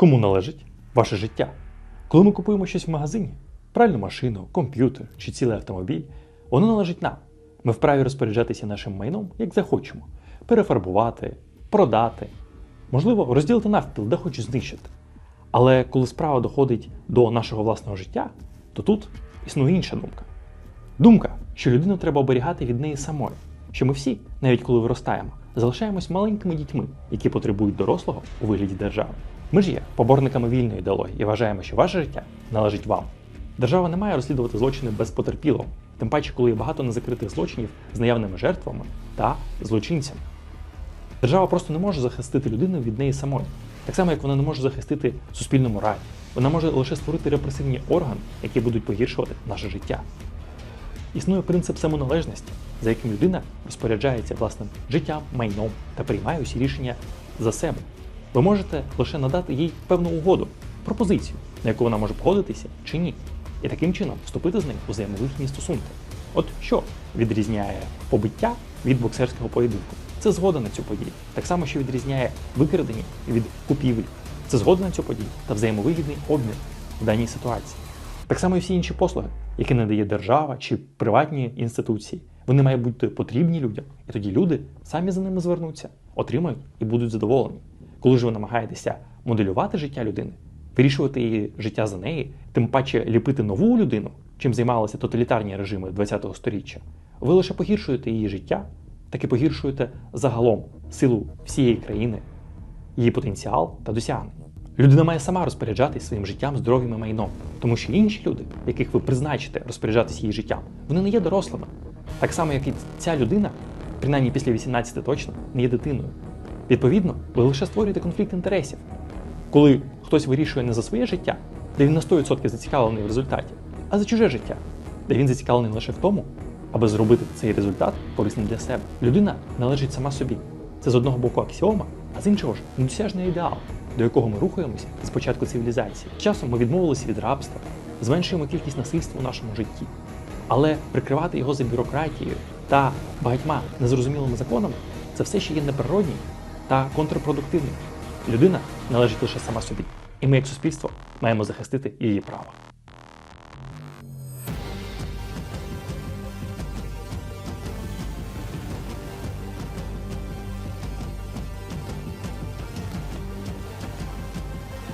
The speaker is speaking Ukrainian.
Кому належить ваше життя? Коли ми купуємо щось в магазині, пральну машину, комп'ютер чи цілий автомобіль, воно належить нам. Ми вправі розпоряджатися нашим майном, як захочемо, перефарбувати, продати, можливо, розділити навпіл, де хочу знищити. Але коли справа доходить до нашого власного життя, то тут існує інша думка. Думка, що людину треба оберігати від неї самої, що ми всі, навіть коли виростаємо, залишаємось маленькими дітьми, які потребують дорослого у вигляді держави. Ми ж є поборниками вільної ідеології і вважаємо, що ваше життя належить вам. Держава не має розслідувати злочини без потерпілого, тим паче, коли є багато незакритих злочинів з наявними жертвами та злочинцями. Держава просто не може захистити людину від неї самої, так само як вона не може захистити суспільну мораль. Вона може лише створити репресивні органи, які будуть погіршувати наше життя. Існує принцип самоналежності, за яким людина розпоряджається власним життям, майном та приймає усі рішення за себе. Ви можете лише надати їй певну угоду, пропозицію, на яку вона може погодитися чи ні, і таким чином вступити з нею у взаємовигідні стосунки. От що відрізняє побиття від боксерського поєдинку? Це згода на цю подію. Так само, що відрізняє викрадення від купівлі. Це згода на цю подію та взаємовигідний обмін в даній ситуації. Так само і всі інші послуги, які надає держава чи приватні інституції. Вони мають бути потрібні людям, і тоді люди самі за ними звернуться, отримають і будуть задоволені. Коли ж ви намагаєтеся моделювати життя людини, вирішувати її життя за неї, тим паче ліпити нову людину, чим займалися тоталітарні режими ХХ століття, ви лише погіршуєте її життя, так і погіршуєте загалом силу всієї країни, її потенціал та досягнення. Людина має сама розпоряджатись своїм життям, здоров'ям і майном, тому що інші люди, яких ви призначите розпоряджатись її життям, вони не є дорослими. Так само, як і ця людина, принаймні після 18 точно, не є дитиною. Відповідно, ви лише створюєте конфлікт інтересів. Коли хтось вирішує не за своє життя, де він на 100% зацікавлений в результаті, а за чуже життя, де він зацікавлений лише в тому, аби зробити цей результат корисним для себе. Людина належить сама собі. Це з одного боку аксіома, а з іншого ж недосяжний ідеал, до якого ми рухаємося з початку цивілізації. Часом ми відмовилися від рабства, зменшуємо кількість насильства у нашому житті. Але прикривати його за бюрократією та багатьма незрозумілими законами це все ще є неприроднім та контрпродуктивним. Людина належить лише сама собі, і ми, як суспільство, маємо захистити її права.